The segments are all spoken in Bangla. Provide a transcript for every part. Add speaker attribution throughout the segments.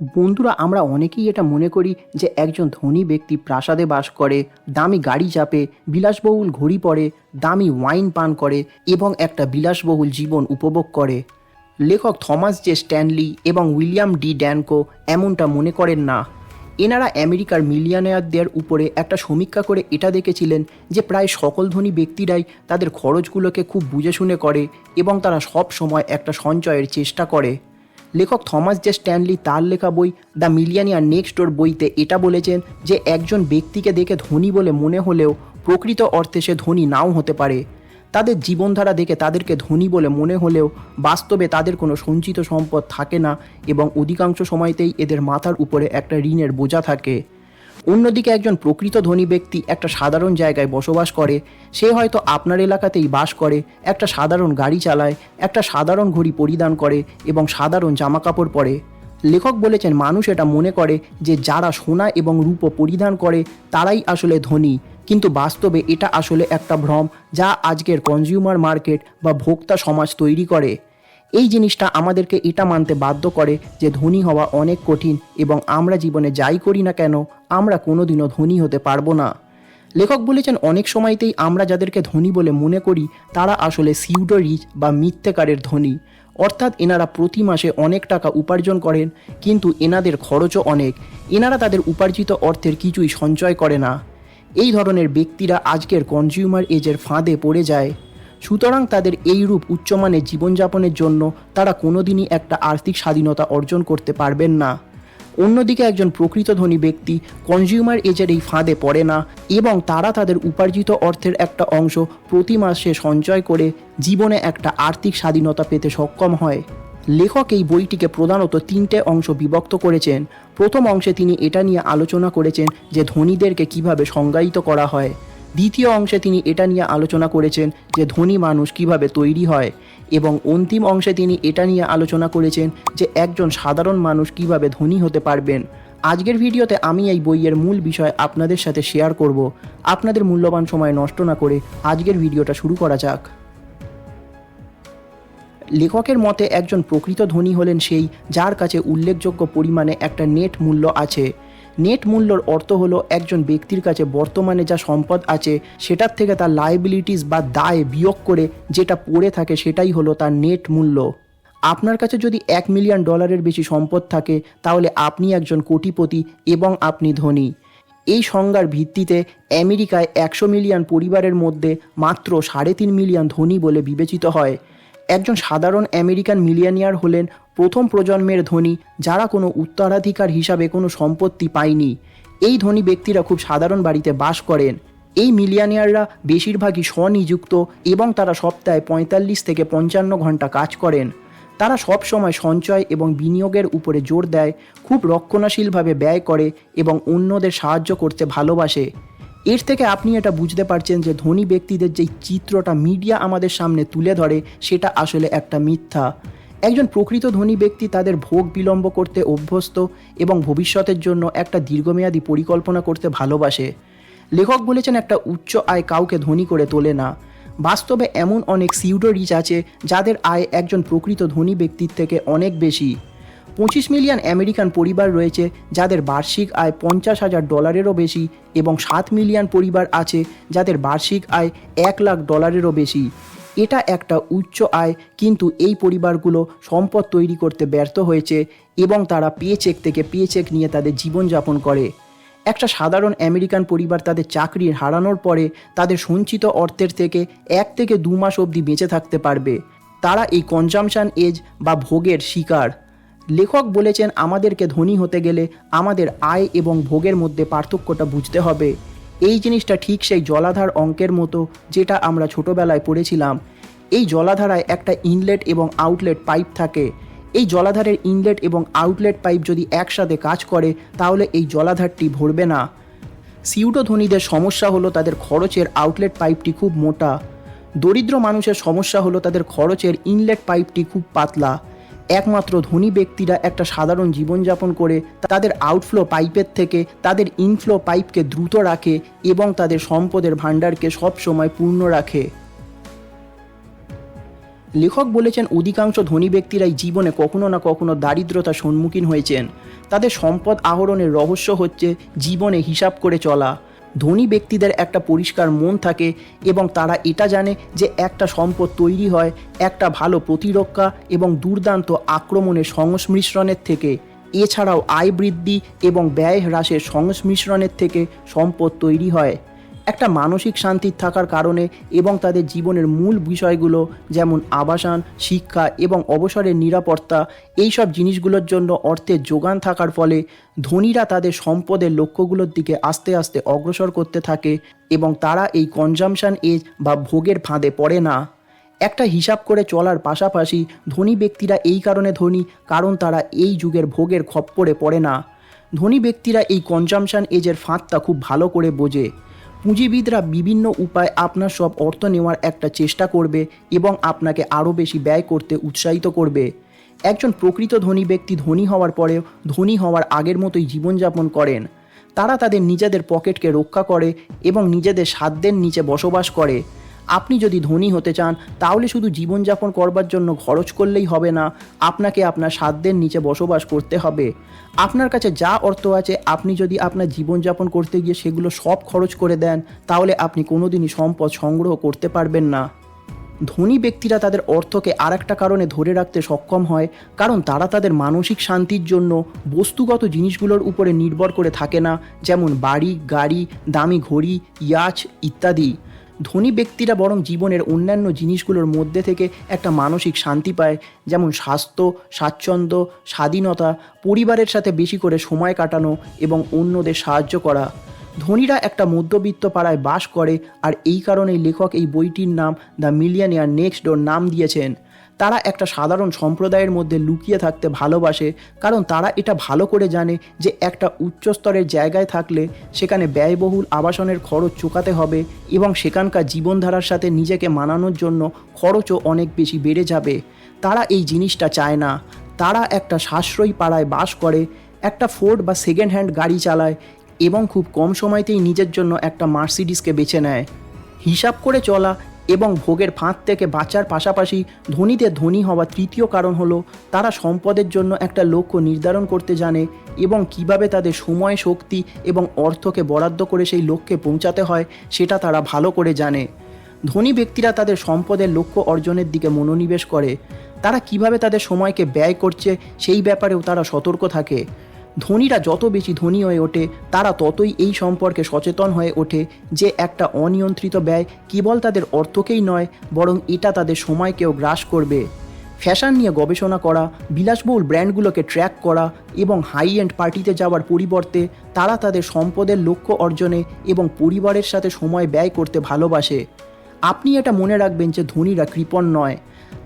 Speaker 1: বন্ধুরা, আমরা অনেকেই এটা মনে করি যে একজন ধনী ব্যক্তি প্রাসাদে বাস করে, দামি গাড়ি চাপে, বিলাসবহুল ঘড়ি পরে, দামি ওয়াইন পান করে এবং একটা বিলাসবহুল জীবন উপভোগ করে। লেখক থমাস জে স্ট্যানলি এবং উইলিয়াম ডি ড্যানকো এমনটা মনে করেন না। এনারা আমেরিকার মিলিয়নেয়ারদের উপরে একটা সমীক্ষা করে এটা দেখেছিলেন যে প্রায় সকল ধনী ব্যক্তিরাই তাদের খরচগুলোকে খুব বুঝে শুনে করে এবং তারা সব সময় একটা সঞ্চয়ের চেষ্টা করে। লেখক থমাস জে স্ট্যানলি তার লেখা বই দ্য মিলিয়ানিয়ার নেক্সট ডোর বইতে এটা বলেছেন যে একজন ব্যক্তিকে দেখে ধনী বলে মনে হলেও প্রকৃত অর্থে সে ধনী নাও হতে পারে। তাদের জীবনধারা দেখে তাদেরকে ধনী বলে মনে হলেও বাস্তবে তাদের কোনো সঞ্চিত সম্পদ থাকে না এবং অধিকাংশ সময়তেই এদের মাথার উপরে একটা ঋণের বোঝা থাকে। অন্যদিকে একজন প্রকৃত ধনী ব্যক্তি একটা সাধারণ জায়গায় বসবাস করে, সে হয়তো আপনার এলাকাতেই বাস করে, একটা সাধারণ গাড়ি চালায়, একটা সাধারণ ঘড়ি পরিধান করে এবং সাধারণ জামাকাপড় পরে। লেখক বলেছেন, মানুষ এটা মনে করে যে যারা সোনা এবং রূপো পরিধান করে, তারাই আসলে ধনী। কিন্তু বাস্তবে এটা আসলে একটা ভ্রম যা আজকের কনজিউমার মার্কেট বা ভোক্তা সমাজ তৈরি করে। এই জিনিসটা আমাদেরকে এটা মানতে বাধ্য করে যে ধনী হওয়া অনেক কঠিন এবং আমরা জীবনে যাই করি না কেন, আমরা কোনোদিনও ধনী হতে পারব না। লেখক বলেছেন, অনেক সময়তেই আমরা যাদেরকে ধনী বলে মনে করি, তারা আসলে সিউডো রিচ বা মিথ্যেকারের ধনী। অর্থাৎ এনারা প্রতি মাসে অনেক টাকা উপার্জন করেন, কিন্তু এনাদের খরচও অনেক। এনারা তাদের উপার্জিত অর্থের কিছুই সঞ্চয় করে না। এই ধরনের ব্যক্তিরা আজকের কনজিউমার এজের ফাঁদে পড়ে যায়। সুতরাং তাদের এইরূপ উচ্চমানের জীবনযাপনের জন্য তারা কোনোদিনই একটা আর্থিক স্বাধীনতা অর্জন করতে পারবেন না। অন্যদিকে একজন প্রকৃত ধনী ব্যক্তি কনজিউমার এজের এই ফাঁদে পড়ে না এবং তারা তাদের উপার্জিত অর্থের একটা অংশ প্রতি মাসে সঞ্চয় করে জীবনে একটা আর্থিক স্বাধীনতা পেতে সক্ষম হয়। লেখক এই বইটিকে প্রধানত তিনটে অংশ বিভক্ত করেছেন। প্রথম অংশে তিনি এটা নিয়ে আলোচনা করেছেন যে ধনীদেরকে কীভাবে সংজ্ঞায়িত করা হয়। দ্বিতীয় অংশে তিনি এটা নিয়ে আলোচনা করেছেন যে ধনী মানুষ কীভাবে তৈরি হয় এবং অন্তিম অংশে তিনি এটা নিয়ে আলোচনা করেছেন যে একজন সাধারণ মানুষ কীভাবে ধনী হতে পারবেন। আজকের ভিডিওতে আমি এই বইয়ের মূল বিষয় আপনাদের সাথে শেয়ার করব। আপনাদের মূল্যবান সময় নষ্ট না করে আজকের ভিডিওটা শুরু করা যাক। লেখকের মতে একজন প্রকৃত ধনী হলেন সেই যার কাছে উল্লেখযোগ্য পরিমাণে একটা নেট মূল্য আছে। নেট মূল্যর অর্থ হলো একজন ব্যক্তির কাছে বর্তমানে যা সম্পদ আছে, সেটার থেকে তার লাইবিলিটিস বা দায় বিয়োগ করে যেটা পড়ে থাকে সেটাই হলো তার নেট মূল্য। আপনার কাছে যদি এক মিলিয়ন ডলারের বেশি সম্পদ থাকে, তাহলে আপনি একজন কোটিপতি এবং আপনি ধনী। এই সংজ্ঞার ভিত্তিতে আমেরিকায় একশো মিলিয়ন পরিবারের মধ্যে মাত্র সাড়ে তিন মিলিয়ন ধনী বলে বিবেচিত হয়। একজন সাধারণ আমেরিকান মিলিয়নিয়ার হলেন প্রথম প্রজন্মের ধনী, যারা কোনো উত্তরাধিকার হিসাবে কোনো সম্পত্তি পায়নি। এই ধনী ব্যক্তিরা খুব সাধারণ বাড়িতে বাস করেন। এই মিলিয়নিয়াররা বেশিরভাগই স্বনিযুক্ত এবং তারা সপ্তাহে পঁয়তাল্লিশ থেকে পঞ্চান্ন ঘণ্টা কাজ করেন। তারা সব সময় সঞ্চয় এবং বিনিয়োগের উপরে জোর দেয়, খুব রক্ষণশীলভাবে ব্যয় করে এবং অন্যদের সাহায্য করতে ভালোবাসে। এর থেকে আপনি এটা বুঝতে পারছেন যে ধনী ব্যক্তিদের যেই চিত্রটা মিডিয়া আমাদের সামনে তুলে ধরে, সেটা আসলে একটা মিথ্যা। একজন প্রকৃত ধনী ব্যক্তি তাদের ভোগ বিলম্ব করতে অভ্যস্ত এবং ভবিষ্যতের জন্য একটা দীর্ঘমেয়াদী পরিকল্পনা করতে ভালোবাসে। লেখক বলেছেন, একটা উচ্চ আয় কাউকে ধনী করে তোলে না। বাস্তবে এমন অনেক সিউডো রিচ আছে যাদের আয় একজন প্রকৃত ধনী ব্যক্তির থেকে অনেক বেশি। পঁচিশ মিলিয়ন আমেরিকান পরিবার রয়েছে যাদের বার্ষিক আয় পঞ্চাশ হাজার ডলারেরও বেশি এবং সাত মিলিয়ন পরিবার আছে যাদের বার্ষিক আয় এক লাখ ডলারেরও বেশি। এটা একটা উচ্চ আয়, কিন্তু এই পরিবারগুলো সম্পদ তৈরি করতে ব্যর্থ হয়েছে এবং তারা পে চেক থেকে পে চেক নিয়ে তাদের জীবনযাপন করে। একটা সাধারণ আমেরিকান পরিবার তাদের চাকরি হারানোর পরে তাদের সঞ্চিত অর্থের থেকে এক থেকে দু মাস অবধি বেঁচে থাকতে পারবে। তারা এই কনজামশান এজ বা ভোগের শিকার। লেখক বলেছেন, আমাদেরকে ধনী হতে গেলে আমাদের আয় এবং ভোগের মধ্যে পার্থক্যটা বুঝতে হবে। এই জিনিসটা ঠিক সেই জলাধার অঙ্কের মতো যেটা আমরা ছোটবেলায় পড়েছিলাম। এই জলাধারায় একটা ইনলেট এবং আউটলেট পাইপ থাকে। এই জলাধারের ইনলেট এবং আউটলেট পাইপ যদি একসাথে কাজ করে, তাহলে এই জলাধারটি ভরবে না। সিউটো ধনীদের সমস্যা হলো তাদের খরচের আউটলেট পাইপটি খুব মোটা। দরিদ্র মানুষের সমস্যা হলো তাদের খরচের ইনলেট পাইপটি খুব পাতলা। একমাত্র ধনী ব্যক্তিরা একটা সাধারণ জীবনযাপন করে তাদের আউটফ্লো পাইপের থেকে তাদের ইনফ্লো পাইপকে দ্রুত রাখে এবং তাদের সম্পদের ভাণ্ডারকে সবসময় পূর্ণ রাখে। লেখক বলেছেন, অধিকাংশ ধনী ব্যক্তিরাই জীবনে কখনো না কখনো দারিদ্রতার সম্মুখীন হয়েছেন। তাদের সম্পদ আহরণের রহস্য হচ্ছে জীবনে হিসাব করে চলা। ধনী ব্যক্তিদের একটা পরিষ্কার মন থাকে এবং তারা এটা জানে যে একটা সম্পদ তৈরি হয়, একটা ভালো প্রতিরক্ষা এবং দুর্দান্ত আক্রমণের সংমিশ্রণের থেকে। এছাড়াও আয় বৃদ্ধি এবং ব্যয় হ্রাসের সংমিশ্রণের থেকে সম্পদ তৈরি হয়। একটা মানসিক শান্তির থাকার কারণে এবং তাদের জীবনের মূল বিষয়গুলো যেমন আবাসন, শিক্ষা এবং অবসরের নিরাপত্তা এই সব জিনিসগুলোর জন্য অর্থের যোগান থাকার ফলে ধনীরা তাদের সম্পদের লক্ষ্যগুলোর দিকে আস্তে আস্তে অগ্রসর করতে থাকে এবং তারা এই কনজামশন এজ বা ভোগের ফাঁদে পড়ে না। একটা হিসাব করে চলার পাশাপাশি ধনী ব্যক্তিরা এই কারণে ধনী কারণ তারা এই যুগের ভোগের খপ্পরে পড়ে না। ধনী ব্যক্তিরা এই কনজামশন এজের ফাঁদটা খুব ভালো করে বোঝে। পুঁজিবিদরা বিভিন্ন উপায় আপনার সব অর্থ নেওয়ার একটা চেষ্টা করবে এবং আপনাকে আরও বেশি ব্যয় করতে উৎসাহিত করবে। একজন প্রকৃত ধনী ব্যক্তি ধনী হওয়ার পরেও ধনী হওয়ার আগের মতোই জীবনযাপন করেন। তারা তাদের নিজেদের পকেটকে রক্ষা করে এবং নিজেদের সাধ্যের নিচে বসবাস করে। আপনি যদি ধনী হতে চান, তাহলে শুধু জীবনযাপন করবার জন্য খরচ করলেই হবে না, আপনাকে আপনার সাধ্যের নিচে বসবাস করতে হবে। আপনার কাছে যা অর্থ আছে, আপনি যদি আপনার জীবনযাপন করতে গিয়ে সেগুলো সব খরচ করে দেন, তাহলে আপনি কোনোদিনই সম্পদ সংগ্রহ করতে পারবেন না। ধনী ব্যক্তিরা তাদের অর্থকে আর একটা কারণে ধরে রাখতে সক্ষম হয়, কারণ তারা তাদের মানসিক শান্তির জন্য বস্তুগত জিনিসগুলোর উপরে নির্ভর করে থাকে না, যেমন বাড়ি, গাড়ি, দামি ঘড়ি, ইয়াচ ইত্যাদি। ধনী ব্যক্তিরা বরং জীবনের অন্যান্য জিনিসগুলোর মধ্যে থেকে একটা মানসিক শান্তি পায়, যেমন স্বাস্থ্য, স্বাচ্ছন্দ্য, স্বাধীনতা, পরিবারের সাথে বেশি করে সময় কাটানো এবং অন্যদের সাহায্য করা। ধনীরা একটা মধ্যবিত্ত পাড়ায় বাস করে, আর এই কারণেই লেখক এই বইটির নাম দ্য মিলিয়নিয়ার নেক্সট ডোর নাম দিয়েছেন। তারা একটা সাধারণ সম্প্রদায়ের মধ্যে লুকিয়ে থাকতে ভালোবাসে, কারণ তারা এটা ভালো করে জানে যে একটা উচ্চস্তরের জায়গায় থাকলে সেখানে ব্যয়বহুল আবাসনের খরচ চোকাতে হবে এবং সেখানকার জীবনধারার সাথে নিজেকে মানানোর জন্য খরচও অনেক বেশি বেড়ে যাবে। তারা এই জিনিসটা চায় না। তারা একটা সাশ্রয়ী পাড়ায় বাস করে, একটা ফোর্ড বা সেকেন্ড হ্যান্ড গাড়ি চালায় এবং খুব কম সময়তেই নিজের জন্য একটা মার্সিডিসকে বেছে নেয়। হিসাব করে চলা এবং ভোগের ফাঁদ থেকে বাঁচার পাশাপাশি ধনীদের ধনী হওয়ার তৃতীয় কারণ হলো তারা সম্পদের জন্য একটা লক্ষ্য নির্ধারণ করতে জানে এবং কীভাবে তাদের সময়, শক্তি এবং অর্থকে বরাদ্দ করে সেই লক্ষ্যে পৌঁছাতে হয় সেটা তারা ভালো করে জানে। ধনী ব্যক্তিরা তাদের সম্পদের লক্ষ্য অর্জনের দিকে মনোনিবেশ করে। তারা কীভাবে তাদের সময়কে ব্যয় করছে সেই ব্যাপারেও তারা সতর্ক থাকে। ধনীরা যত বেশি ধনী হয়ে ওঠে, তারা ততই এই সম্পর্কে সচেতন হয়ে ওঠে যে একটা অনিয়ন্ত্রিত ব্যয় কেবল তাদের অর্থকেই নয়, বরং এটা তাদের সময়কেও গ্রাস করবে। ফ্যাশন নিয়ে গবেষণা করা, বিলাসবহুল ব্র্যান্ডগুলোকে ট্র্যাক করা এবং হাই এন্ড পার্টিতে যাওয়ার পরিবর্তে তারা তাদের সম্পদের লক্ষ্য অর্জনে এবং পরিবারের সাথে সময় ব্যয় করতে ভালোবাসে। আপনি এটা মনে রাখবেন যে ধনীরা কৃপণ নয়।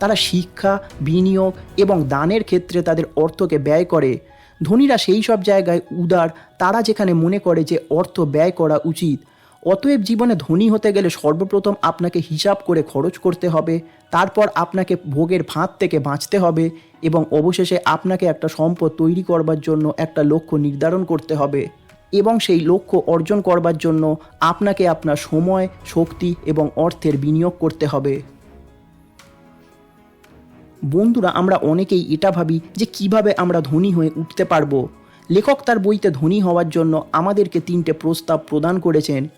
Speaker 1: তারা শিক্ষা, বিনিয়োগ এবং দানের ক্ষেত্রে তাদের অর্থকে ব্যয় করে। ধনীরা সেই সব জায়গায় উদার, তারা যেখানে মনে করে যে অর্থ ব্যয় করা উচিত। অতএব জীবনে ধনী হতে গেলে সর্বপ্রথম আপনাকে হিসাব করে খরচ করতে হবে, তারপর আপনাকে ভোগের ফাঁদ থেকে বাঁচতে হবে এবং অবশেষে আপনাকে একটা সম্পদ তৈরি করবার জন্য একটা লক্ষ্য নির্ধারণ করতে হবে এবং সেই লক্ষ্য অর্জন করবার জন্য আপনাকে আপনার সময়, শক্তি এবং অর্থের বিনিয়োগ করতে হবে। বন্ধুরা, আমরা অনেকেই এটা ভাবি যে কীভাবে আমরা ধনী হয়ে উঠতে পারব। লেখক তার বইতে ধনী হওয়ার জন্য আমাদেরকে তিনটে প্রস্তাব প্রদান করেছেন।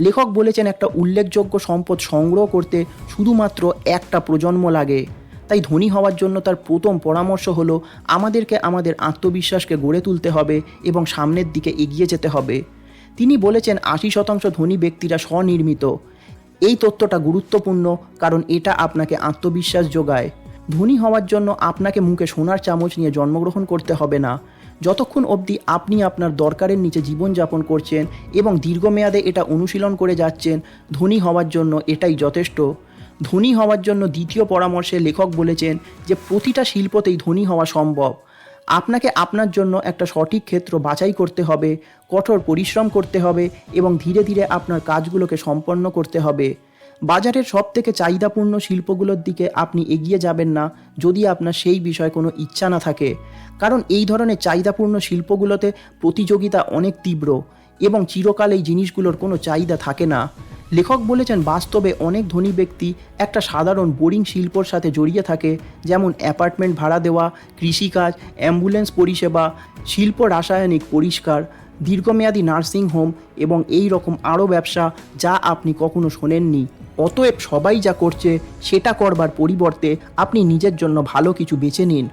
Speaker 1: লেখক বলেছেন, একটা উল্লেখযোগ্য সম্পদ সংগ্রহ করতে শুধুমাত্র একটা প্রজন্ম লাগে। তাই ধনী হওয়ার জন্য তার প্রথম পরামর্শ হলো, আমাদেরকে আমাদের আত্মবিশ্বাসকে গড়ে তুলতে হবে এবং সামনের দিকে এগিয়ে যেতে হবে। তিনি বলেছেন, আশি শতাংশ ধনী ব্যক্তিরা স্বনির্মিত। এই তথ্যটা গুরুত্বপূর্ণ, কারণ এটা আপনাকে আত্মবিশ্বাস যোগায়। ধনী হওয়ার জন্য আপনাকে মুখে সোনার চামচ নিয়ে জন্মগ্রহণ করতে হবে না। যতক্ষণ অবধি আপনি আপনার দরকারের নিচে জীবনযাপন করছেন এবং দীর্ঘমেয়াদে এটা অনুশীলন করে যাচ্ছেন, ধনী হওয়ার জন্য এটাই যথেষ্ট। ধনী হওয়ার জন্য দ্বিতীয় পরামর্শে লেখক বলেছেন যে, প্রতিটা শিল্পতেই ধনী হওয়া সম্ভব। আপনাকে আপনার জন্য একটা সঠিক ক্ষেত্র বাছাই করতে হবে, কঠোর পরিশ্রম করতে হবে এবং ধীরে ধীরে আপনার কাজগুলোকে সম্পন্ন করতে হবে। বাজারের সব থেকে চাহিদাপূর্ণ শিল্পগুলোর দিকে আপনি এগিয়ে যাবেন না যদি আপনার সেই বিষয়ে কোনো ইচ্ছা না থাকে। কারণ এই ধরনের চাহিদাপূর্ণ শিল্পগুলোতে প্রতিযোগিতা অনেক তীব্র এবং চিরকাল এই জিনিসগুলোর কোনো চাহিদা থাকে না। লেখক বলেছেন, বাস্তবে অনেক ধনী ব্যক্তি একটা সাধারণ বোরিং শিল্পর সাথে জড়িয়ে থাকে, যেমন অ্যাপার্টমেন্ট ভাড়া দেওয়া, কৃষিকাজ, অ্যাম্বুলেন্স পরিষেবা, শিল্প রাসায়নিক পরিষ্কার, দীর্ঘমেয়াদী নার্সিং হোম এবং এই রকম আরও ব্যবসা যা আপনি কখনো শোনেননি। অতএব সবাই যা করছে সেটা করবার পরিবর্তে আপনি নিজের জন্য ভালো কিছু বেছে নিন।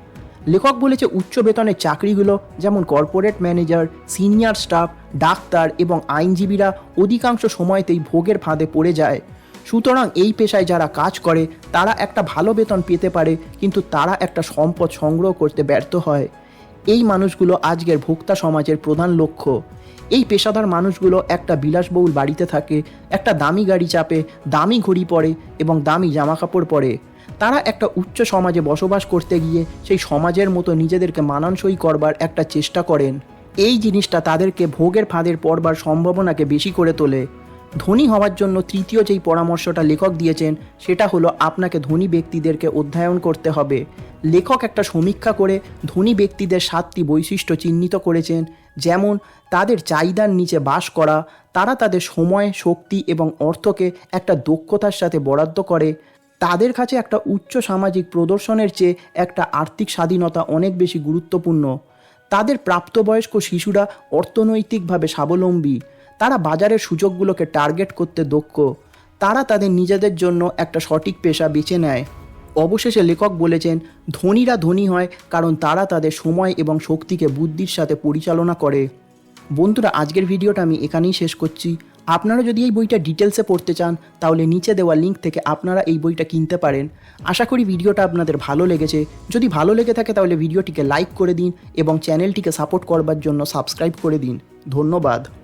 Speaker 1: লেখক বলেছে, উচ্চ বেতনের চাকরিগুলো যেমন corporate manager senior staff doctor এবং আইনজীবীরা অধিকাংশ সময়তেই ভোগের ফাঁদে পড়ে যায়। সুতরাং এই পেশায় যারা কাজ করে, তারা একটা ভালো বেতন পেতে পারে, কিন্তু তারা একটা সম্পদ সংগ্রহ করতে ব্যর্থ হয়। এই মানুষগুলো আজকের ভোক্তা সমাজের প্রধান লক্ষ্য। এই পেশাদার মানুষগুলো একটা বিলাসবহুল বাড়িতে থাকে, একটা দামি গাড়ি চাপে, দামি ঘড়ি পরে এবং দামি জামাকাপড় পরে। তারা একটা উচ্চ সমাজে বসবাস করতে গিয়ে সেই সমাজের মতো নিজেদেরকে মানানসই করবার একটা চেষ্টা করেন। এই জিনিসটা তাদেরকে ভোগের ফাঁদের পড়বার সম্ভাবনাকে বেশি করে তোলে। ধনী হওয়ার জন্য তৃতীয় যেই পরামর্শটা লেখক দিয়েছেন, সেটা হলো আপনাকে ধনী ব্যক্তিদেরকে অধ্যয়ন করতে হবে। লেখক একটা সমীক্ষা করে ধনী ব্যক্তিদের সাতটি বৈশিষ্ট্য চিহ্নিত করেছেন, যেমন তাদের চাহিদার নিচে বাস করা, তারা তাদের সময়, শক্তি এবং অর্থকে একটা দক্ষতার সাথে বরাদ্দ করে, তাদের কাছে একটা উচ্চ সামাজিক প্রদর্শনের চেয়ে একটা আর্থিক স্বাধীনতা অনেক বেশি গুরুত্বপূর্ণ, তাদের প্রাপ্তবয়স্ক শিশুরা অর্থনৈতিকভাবে স্বাবলম্বী তারা বাজারের সুযোগগুলোকে টার্গেট করতে দক্ষ। তারা তাদের নিজেদের জন্য একটা সঠিক পেশা বেছে নেয়। অবশেষে লেখক বলেছেন, ধনীরা ধনী হয় কারণ তারা তাদের সময় এবং শক্তিকে বুদ্ধির সাথে পরিচালনা করে। বন্ধুরা, আজকের ভিডিওটা আমি এখানেই শেষ করছি। আপনারা যদি এই বইটা ডিটেলসে পড়তে চান, তাহলে নিচে দেওয়া লিঙ্ক থেকে আপনারা এই বইটা কিনতে পারেন। আশা করি ভিডিওটা আপনাদের ভালো লেগেছে। যদি ভালো লেগে থাকে, তাহলে ভিডিওটিকে লাইক করে দিন এবং চ্যানেলটিকে সাপোর্ট করবার জন্য সাবস্ক্রাইব করে দিন। ধন্যবাদ।